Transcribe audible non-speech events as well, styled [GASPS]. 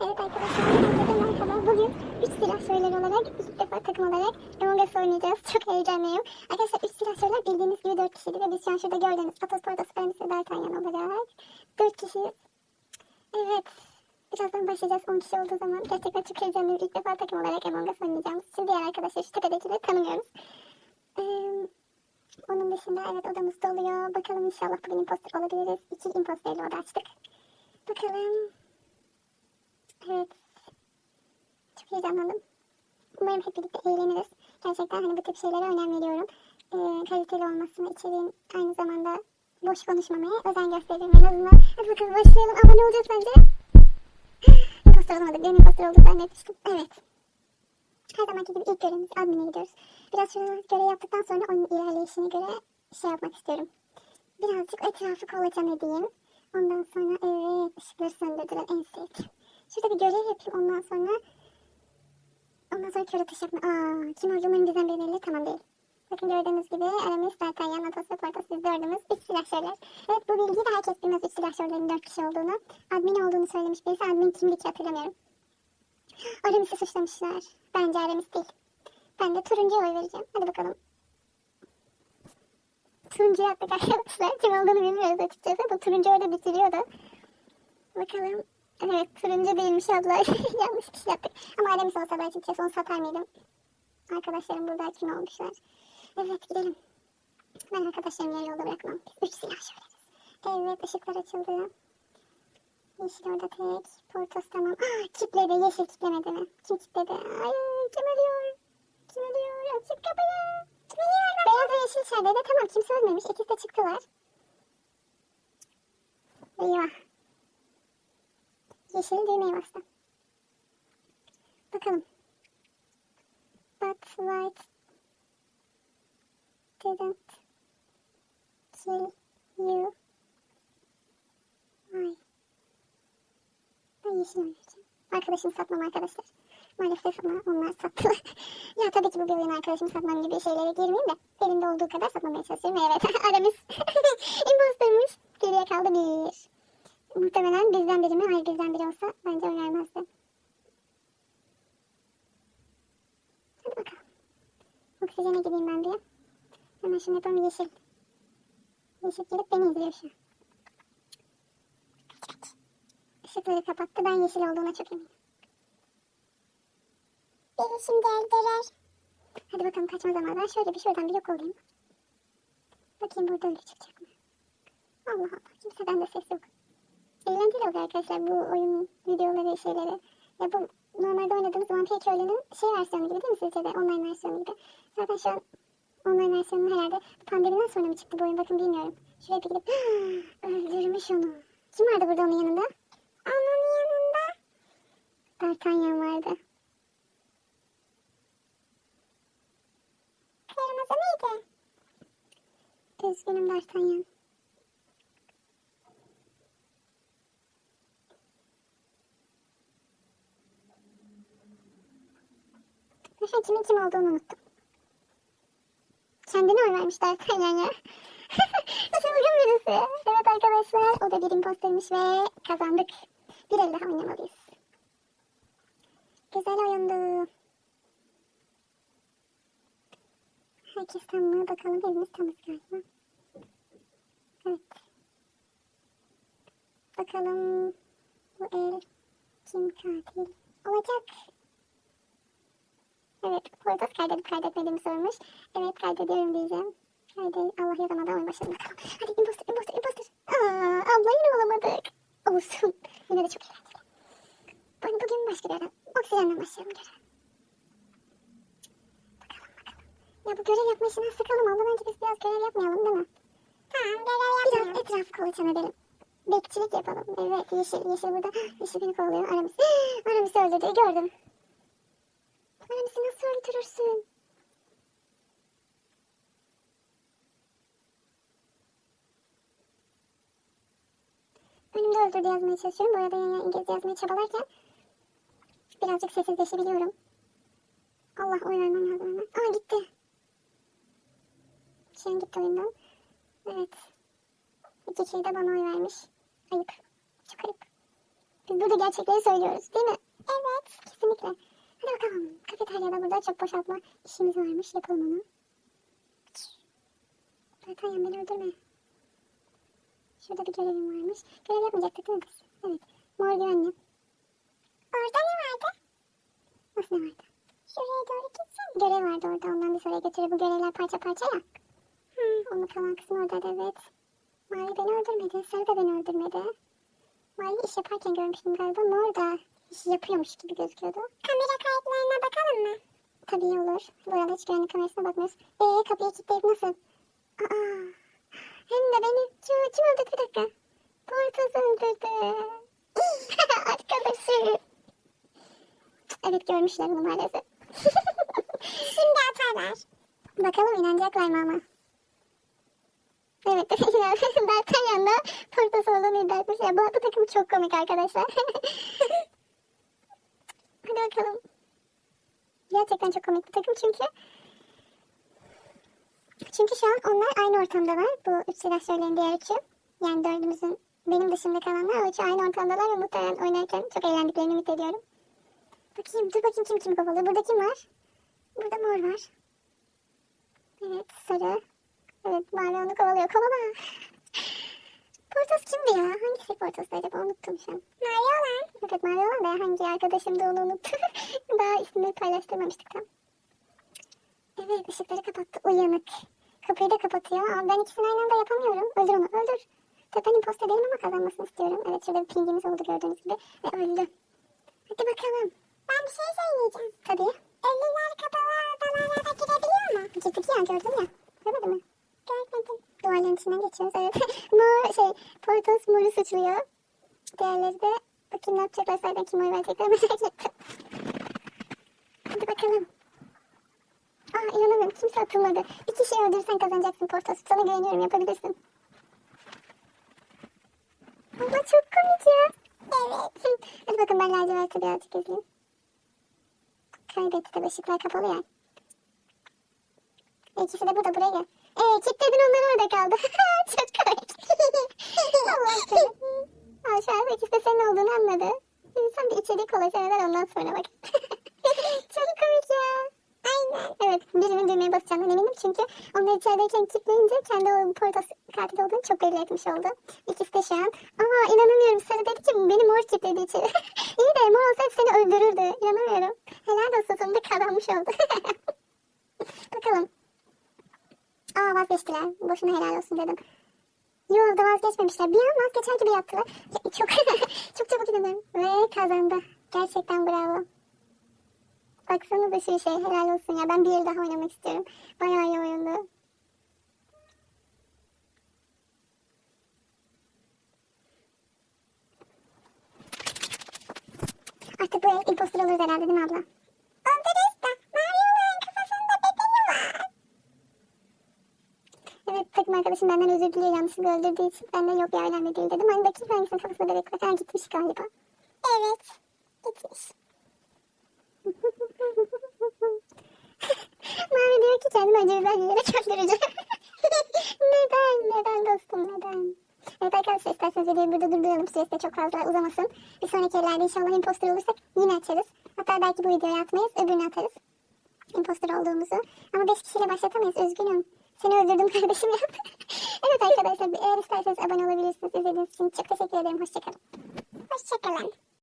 Evet arkadaşlar, herkese merhaba. Bugün 3 silahşörler olarak, ilk defa takım olarak Among Us oynayacağız. Çok heyecanlıyım. Arkadaşlar 3 silahşörler bildiğiniz gibi 4 kişiydi ve biz şu an şurada gördüğünüz Aramis ve D'Artagnan olarak 4 kişiyiz. Evet, birazdan başlayacağız 10 kişi olduğu zaman. Gerçekten çok heyecanlıyım. İlk defa takım olarak Among Us oynayacağız. Şimdi diğer arkadaşlar şu tepedekileri tanımıyoruz. Ee, onun dışında evet odamız doluyor. Bakalım inşallah bugün imposter olabiliriz. İki imposterli oda açtık. Bakalım. Evet. Çok heyecanlandım. Umarım hep birlikte eğleniriz. Gerçekten hani bu tip şeylere önem veriyorum. Ee, kaliteli olmasını, içeriğin aynı zamanda boş konuşmamaya özen gösteriyorum en azından. Hadi bakalım başlayalım. Abone olacağız bence. [GASPS] imposter olamadık. Benim imposter olduğu zannetmiştim. Evet. Her zamanki gibi ilk görevimiz admin'e gidiyoruz. Biraz şöyle görev yaptıktan sonra onun ilerleyişine göre şey yapmak istiyorum. Birazcık etrafı kolaçan edeyim. Ondan sonra evet ışıkları söndürdüler en sevdiğim. Şurada bir görev yapayım ondan sonra ondan sonra kör atış yapma. Aa, kim olduğum biri belli tamam değil. Bakın gördüğünüz gibi Aramis, D'Artagnan, Atos ve Portos biz dördümüz üç silahşörler. Evet bu bilgiyi de herkes bilmez üç silahşörlerin dört kişi olduğunu. Admin olduğunu söylemiş birisi. Admin kimdi ki hatırlamıyorum. Aramis'i suçlamışlar. Bence Aramis değil. Ben de turuncuya oy vereceğim. Hadi bakalım. Turuncuya attık arkadaşlar. Kim olduğunu bilmiyoruz açıkçası. Bu turuncu orada bitiriyordu. Bakalım. Evet turuncu değilmiş abla. [LAUGHS] Yanlış kişi yaptık. Ama Aramis olsa da açıkçası onu satar mıydım? Arkadaşlarım burada kim olmuşlar. Evet gidelim. Ben arkadaşlarımı yarı yolda bırakmam. Üç silah söyleriz. Evet ışıklar açıldı. Yeşil orada tek. Portos tamam. Ah, kitledi. Yeşil kitlemedi mi? Kim kitledi? Ay kim ölüyor? Kim ölüyor? Açık kapıyı. Kim ölüyor? Beyaz ve yeşil içerideydi. Tamam kimse ölmemiş. İkisi de çıktılar. Eyvah. Yeşil düğmeye bastı. Bakalım. But white didn't kill you. Why? Ben yeşil oynayacağım. Arkadaşımı satmam arkadaşlar. Maalesef ama onlar sattılar. [LAUGHS] ya tabii ki bu bir oyun arkadaşımı satmam gibi şeylere girmeyeyim de. Elimde olduğu kadar satmamaya çalışıyorum. Evet [LAUGHS] aramız [LAUGHS] impostermiş. Geriye kaldı bir. Muhtemelen bizden biri mi? Hayır bizden biri olsa bence önermezdi. Hadi bakalım. Oksijene gideyim ben bir. Hemen şunu yapalım yeşil. Yeşil gelip beni izliyor şu an. Işıkları kapattı. Ben yeşil olduğuna çok eminim. Beni şimdi öldürür. Hadi bakalım kaçma zamanı. Ben şöyle bir şuradan bir yok olayım. Bakayım burada ölü çıkacak mı? Allah Allah. Kimseden de ses yok. Eğlenceli oluyor arkadaşlar bu oyun videoları şeyleri. Ya bu normalde oynadığımız Vampir Köylü'nün şey versiyonu gibi değil mi sizce de? Online versiyonu gibi. Zaten şu an online versiyonu herhalde pandemiden sonra mı çıktı bu oyun bakın bilmiyorum. Şuraya bir gidip [GASPS] öldürmüş onu. Kim vardı burada onun yanında? Onun yanında. D'Artagnan vardı. Kırmızı mıydı? Üzgünüm D'Artagnan. Neyse kimin kim olduğunu unuttum. Kendine oy vermiş D'Artagnan ya. Nasıl bugün [LAUGHS] birisi? Evet arkadaşlar o da bir impostermiş ve kazandık. Bir el daha oynamalıyız. Güzel oyundu. Herkes tam mı? Bakalım hepimiz tamız galiba. Evet. Bakalım bu el kim katil olacak? Evet, Portos kaydedip kaydetmediğimi sormuş. Evet, kaydediyorum diyeceğim. Kaydet, Allah yazamadan oyun başladı bakalım. Hadi imposter, imposter, imposter. Aa, abla yine olamadık. Olsun. Yine de çok eğlenceli. Ben bugün başka görev. Oksijenden başlayalım görev. Bakalım bakalım. Ya bu görev yapma işinden sıkıldım abla. Bence biz biraz görev yapmayalım değil mi? Tamam, görev yapmayalım. Biraz etrafı kolaçan edelim. Bekçilik yapalım. Evet, yeşil, yeşil burada. [GASPS] Yeşil beni kovalıyor. Aramis. [GASPS] Aramis öldürdü, gördüm. Aramis'i nasıl öldürürsün? Önümde öldürdü yazmaya çalışıyorum. Bu arada yani İngilizce yazmaya çabalarken birazcık sessizleşebiliyorum. Allah oy vermem lazım hemen. Aa gitti. Şu an gitti oyundan. Evet. İki kişi de bana oy vermiş. Ayıp. Çok ayıp. Biz burada gerçekleri söylüyoruz değil mi? Evet. Kesinlikle. Hadi bakalım. Kafeteryada burada çok boşaltma işimiz varmış. Yapalım onu. Zaten yan beni öldürme. Şurada bir görevim varmış. Görev yapmayacaktık değil mi kız? Evet. Mor güvenli. Orada ne vardı? Nasıl ne vardı? Şuraya doğru gitsen. Görev vardı orada. Ondan bir sonraya götürüyor. Bu görevler parça parça ya. Hı, onun kalan kısmı orada evet. Mavi beni öldürmedi. Sarı da beni öldürmedi. Mavi iş yaparken görmüştüm galiba. Mor da iş yapıyormuş gibi gözüküyordu. Kamera kayıtlarına bakalım mı? Tabii olur. Bu arada hiç güvenlik kamerasına bakmıyoruz. Eee kapıyı kilitleyip nasıl? Aa, hem de beni kim, kim öldürdü bir dakika. Portos öldürdü. [LAUGHS] Arkadaşım. Evet görmüşler bunu maalesef. [LAUGHS] Şimdi atarlar. Bakalım inanacaklar mı ama. Evet, [LAUGHS] D'Artagnan'la Portos olduğunu iddia etmiş. Ya, bu takım çok komik arkadaşlar. Hadi bakalım. Gerçekten çok komik bir takım çünkü çünkü şu an onlar aynı ortamdalar. Bu üç silahşörlerin diğer üçü. Yani dördümüzün benim dışımda kalanlar o üçü aynı ortamdalar ve muhtemelen oynarken çok eğlendiklerini ümit ediyorum. Bakayım dur bakayım kim kimi kovalıyor. Burada kim var? Burada mor var. Evet sarı. Evet mavi onu kovalıyor. Kovala. Portos kimdi ya? Hangisi Portos'tu acaba? Unuttum şu an. Mavi Evet mavi olan da hangi arkadaşımdı onu unuttum. [LAUGHS] Daha isimleri paylaştırmamıştık tam. Evet ışıkları kapattı. Uyanık. Kapıyı da kapatıyor. Ama ben ikisini aynı anda yapamıyorum. Öldür onu öldür. Tabii ben imposter değilim ama kazanmasını istiyorum. Evet şurada bir pingimiz oldu gördüğünüz gibi. Ve öldü. Hadi bakalım. Ben bir şey söyleyeceğim. Tabii. Ölüler kapalı odalara girebiliyor mu? Girdik ya gördün ya. Görmedin mi? Görmedim. Duvarların içinden geçiyoruz evet. [LAUGHS] Mor şey Portos moru suçluyor. Diğerleri de bakayım ne yapacaklar zaten kim oy verecekler merak ettim. Hadi bakalım. Aa inanamıyorum kimse atılmadı. Bir kişiyi öldürürsen kazanacaksın Portos. Sana güveniyorum yapabilirsin. Ama çok komik ya. Evet. Hadi bakın ben laciverti birazcık izleyeyim. Kaybetti de ışıklar kapalı ya. İkisi de burada buraya gel. Ee kilitledin onlar orada kaldı. [LAUGHS] çok komik. [LAUGHS] Allah seni. An ikisi de senin olduğunu anladı. İnsan bir içerik kolajen eder ondan sonra bak. [LAUGHS] çok komik ya. Aynen. Evet birinin düğmeye basacağından eminim çünkü onlar içerideyken kilitleyince kendi o portos katil olduğunu çok belli etmiş oldu. İkisi de şu an. Aa inanamıyorum sarı dedi ki beni mor kilitledi içeri. [LAUGHS] İyi de mor olsaydı seni öldürürdü. İnanamıyorum. Helal olsun sonunda kazanmış oldu. [LAUGHS] Bakalım. Aa vazgeçtiler. Boşuna helal olsun dedim. Yok da vazgeçmemişler. Bir an vazgeçer gibi yaptılar. Çok [LAUGHS] çok çabuk inanıyorum. Ve kazandı. Gerçekten bravo. Baksana da şey şey helal olsun ya. Ben bir yıl daha oynamak istiyorum. Bayağı iyi oyundu. Artık bu el impostor oluruz herhalde değil mi abla? Arkadaşım benden özür diliyor yanlışlıkla öldürdüğü için. Ben de yok ya önemli değil dedim. Hani bakayım hangisinin kafasında bebek var. Ha gitmiş galiba. Evet. Gitmiş. [LAUGHS] Mavi diyor ki kendimi acı biber yiyerek öldüreceğim. [LAUGHS] neden? Neden dostum neden? Evet arkadaşlar isterseniz videoyu burada durduralım. Süresi de çok fazla uzamasın. Bir sonraki yerlerde inşallah imposter olursak yine açarız. Hatta belki bu videoyu atmayız öbürünü atarız. Imposter olduğumuzu. Ama 5 kişiyle başlatamayız üzgünüm. Seni öldürdüm kardeşim ya. [LAUGHS] evet arkadaşlar eğer isterseniz abone olabilirsiniz. İzlediğiniz için çok teşekkür ederim. Hoşçakalın. Hoşçakalın.